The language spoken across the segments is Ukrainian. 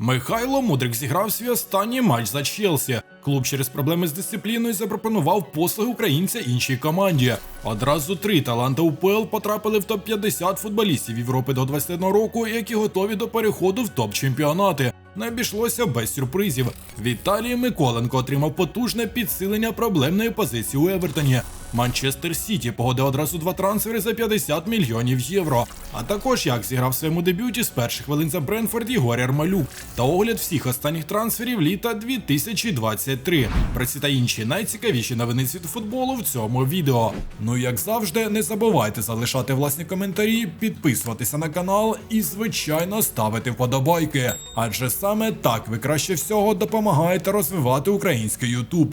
Михайло Мудрик зіграв свій останній матч за Челсі. Клуб через проблеми з дисципліною запропонував послуги українця іншій команді. Одразу три таланти УПЛ потрапили в топ-50 футболістів Європи до 21 року, які готові до переходу в топ-чемпіонати. Не обійшлося без сюрпризів. Віталій Миколенко отримав потужне підсилення проблемної позиції у Евертоні. Манчестер Сіті погодив одразу два трансфери за 50 мільйонів євро. А також як зіграв в своєму дебюті з перших хвилин за Бренфорд Ігор Ярмалюк та огляд всіх останніх трансферів літа 2023. Про ці та інші найцікавіші новини світу футболу в цьому відео. Ну і як завжди, не забувайте залишати власні коментарі, підписуватися на канал і, звичайно, ставити вподобайки. Адже саме так ви краще всього допомагаєте розвивати український YouTube.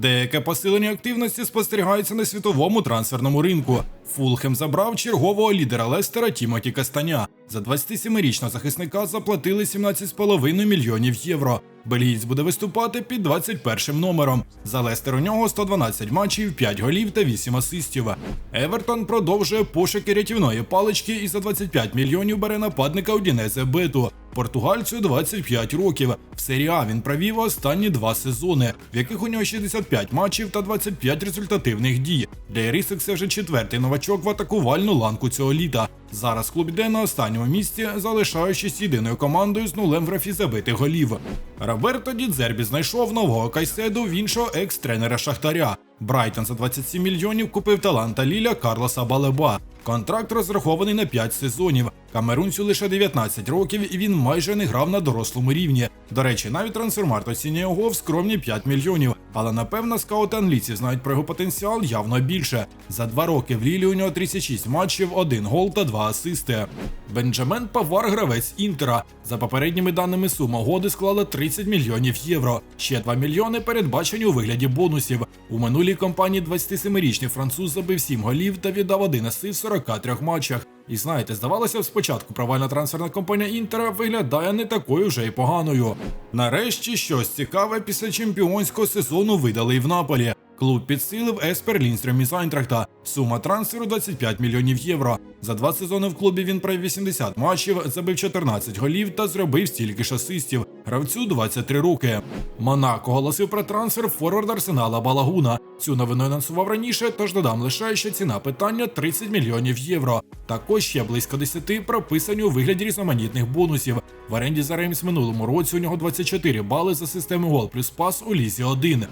Деяке посилення активності спостерігається на світовому трансферному ринку. Фулхем забрав чергового лідера Лестера Тімоті Кастаня. За 27-річного захисника заплатили 17,5 мільйонів євро. Бельгієць буде виступати під 21 номером. За Лестер у нього 112 матчів, 5 голів та 8 асистів. Евертон продовжує пошуки рятівної палички і за 25 мільйонів бере нападника Удінезе Бету. Португальцю 25 років. В серії А він провів останні два сезони, в яких у нього 65 матчів та 25 результативних дій. Для Ірисик це вже четвертий новачок в атакувальну ланку цього літа. Зараз клуб йде на останньому місці, залишаючись єдиною командою з нулем в графі забитих голів. Роберто Дідзербі знайшов нового кайседу в іншого екс-тренера Шахтаря. Брайтон за 27 мільйонів купив таланта Ліля Карлоса Балеба. Контракт розрахований на 5 сезонів. Камерунцю лише 19 років і він майже не грав на дорослому рівні. До речі, навіть трансфермарт оцінює його в скромні 5 мільйонів. Але напевно скаути англійців знають про його потенціал явно більше. За два роки в Лілі у нього 36 матчів, один гол та два асисти. Бенджамен Павар гравець Інтера. За попередніми даними сума угоди склала 30 мільйонів євро. Ще 2 мільйони передбачені у вигляді бонусів. У минулій кампанії 27-річний француз забив 7 голів та віддав один асист в 43 матчах. І знаєте, здавалося спочатку провальна трансферна компанія Інтера виглядає не такою вже й поганою. Нарешті щось цікаве після чемпіонського сезону видали і в Наполі. Клуб підсилив Еспер Лінстрем із Айнтрахта. Сума трансферу 25 мільйонів євро. За два сезони в клубі він провів 80 матчів, забив 14 голів та зробив стільки ж асистів. Гравцю 23 роки. Монако оголосив про трансфер форвард Арсенала Балагуна. Цю новину анонсував раніше, тож додам лише, що ціна питання 30 мільйонів євро. Також ще близько 10 прописані у вигляді різноманітних бонусів. В оренді за Реймс минулому році у нього 24 бали за системою гол плюс пас у лізі 1.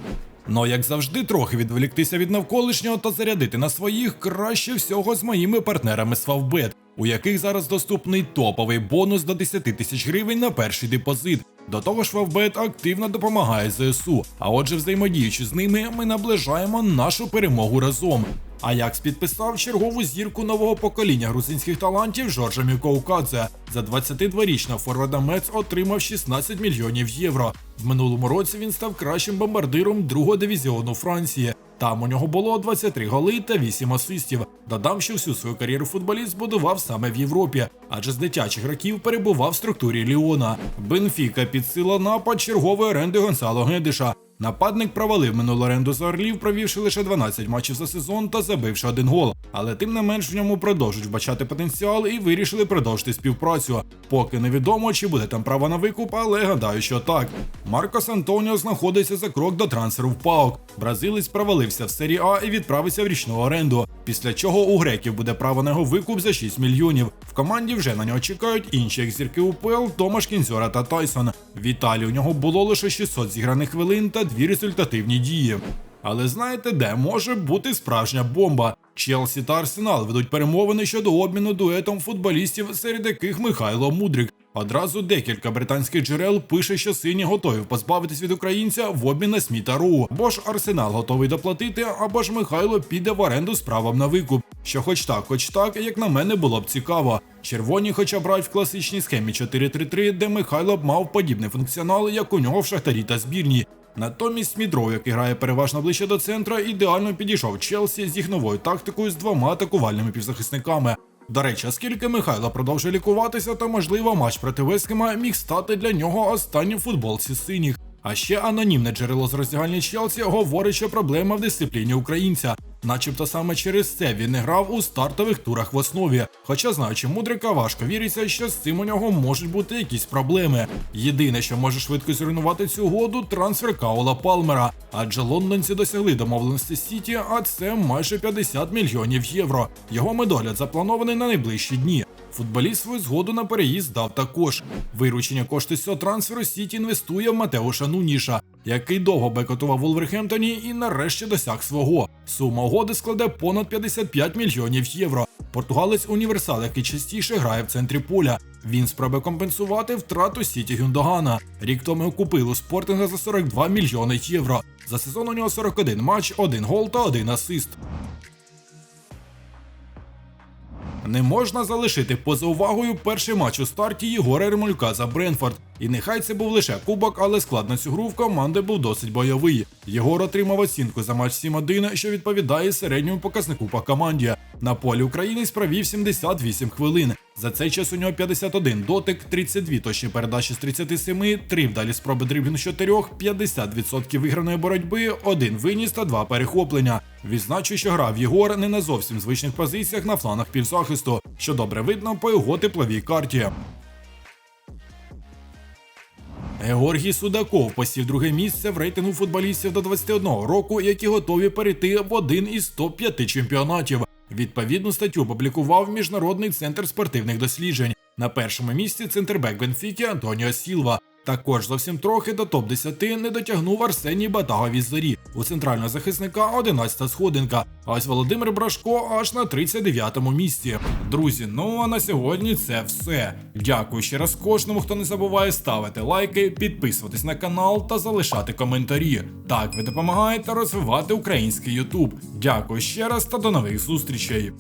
Ну, як завжди, трохи відволіктися від навколишнього та зарядити на своїх краще всього з моїми партнерами з Favbet, у яких зараз доступний топовий бонус до 10 тисяч гривень на перший депозит. До того ж, Favbet активно допомагає ЗСУ. А отже, взаємодіючи з ними, ми наближаємо нашу перемогу разом. Аякс підписав чергову зірку нового покоління грузинських талантів Жоржа Мікоукадзе. За 22-річного форварда Мец отримав 16 мільйонів євро. В минулому році він став кращим бомбардиром другого дивізіону Франції. Там у нього було 23 голи та 8 асистів. Додам, що всю свою кар'єру футболіст збудував саме в Європі, адже з дитячих років перебував в структурі Ліона. Бенфіка підсила напад чергової оренди Гонсало Гедиша. Нападник провалив минулу оренду за Орлів, провівши лише 12 матчів за сезон та забивши один гол. Але тим не менш в ньому продовжують вбачати потенціал і вирішили продовжити співпрацю. Поки невідомо, чи буде там право на викуп, але гадаю, що так. Маркос Антоніо знаходиться за крок до трансферу в ПАОК. Бразилець провалився в серії А і відправився в річну оренду. Після чого у греків буде право на його викуп за 6 мільйонів. В команді вже на нього чекають інші екзірки УПЛ Томаш Кінзьора та Тайсон. В Італії у нього було лише 600 зіграних хвилин та дві результативні дії. Але знаєте, де може бути справжня бомба? Челсі та Арсенал ведуть перемовини щодо обміну дуетом футболістів, серед яких Михайло Мудрик. Одразу декілька британських джерел пише, що сині готові позбавитись від українця в обмін на Сміта Роу. Або ж Арсенал готовий доплатити, або ж Михайло піде в оренду з правом на викуп. Що хоч так, хоч так, як на мене було б цікаво. Червоні, хоча б в класичній схемі 4-3-3, де Михайло б мав подібний функціонал, як у нього в шахтарі та збірні. Натомість Смідроу, який грає переважно ближче до центра, ідеально підійшов Челсі з їх новою тактикою з двома атакувальними півзахисниками. До речі, оскільки Михайло продовжує лікуватися, то можливо матч проти Вескема міг стати для нього останнім футболці синіх. А ще анонімне джерело з роздягальні Челсі говорить, що проблема в дисципліні українця. Начебто саме через це він не грав у стартових турах в основі. Хоча, знаючи мудрика, важко віриться, що з цим у нього можуть бути якісь проблеми. Єдине, що може швидко зруйнувати цю угоду, трансфер Каула Палмера. Адже лондонці досягли домовленості Сіті, а це майже 50 мільйонів євро. Його медогляд запланований на найближчі дні. Футболіст свою згоду на переїзд дав також. Виручення кошти з цього трансферу Сіті інвестує в Матеуша Нуніша, який довго бекотував Вулверхемптоні і нарешті досяг свого. Сума угоди складе понад 55 мільйонів євро. Португалець універсал, який частіше грає в центрі поля. Він спробує компенсувати втрату Сіті Гюндогана. Рік тому купили у спортинга за 42 мільйони євро. За сезон у нього 41 матч, 1 гол та 1 асист. Не можна залишити поза увагою перший матч у старті Єгора Ремулька за Бренфорд. І нехай це був лише кубок, але склад на цю гру в команди був досить бойовий. Єгор отримав оцінку за матч 7-1, що відповідає середньому показнику по команді. На полі України провів 78 хвилин. За цей час у нього 51 дотик, 32 точні передачі з 37, 3 вдалі спроби дриблінгу з 4, 50% виграної боротьби, 1 виніс та 2 перехоплення. Відзначу, що грав Єгор не на зовсім звичних позиціях на фланах півзахисту, що добре видно по його тепловій карті. Георгій Судаков посів друге місце в рейтингу футболістів до 21 року, які готові перейти в один із топ-5 чемпіонатів. Відповідну статтю опублікував Міжнародний центр спортивних досліджень. На першому місці центрбек Бенфіки Антоніо Сілва. Також зовсім трохи до топ-10 не дотягнув Арсеній Батага Візорі. У центрального захисника 11 сходинка. А ось Володимир Брашко аж на 39-му місці. Друзі, ну а на сьогодні це все. Дякую ще раз кожному, хто не забуває ставити лайки, підписуватись на канал та залишати коментарі. Так ви допомагаєте розвивати український Ютуб. Дякую ще раз та до нових зустрічей.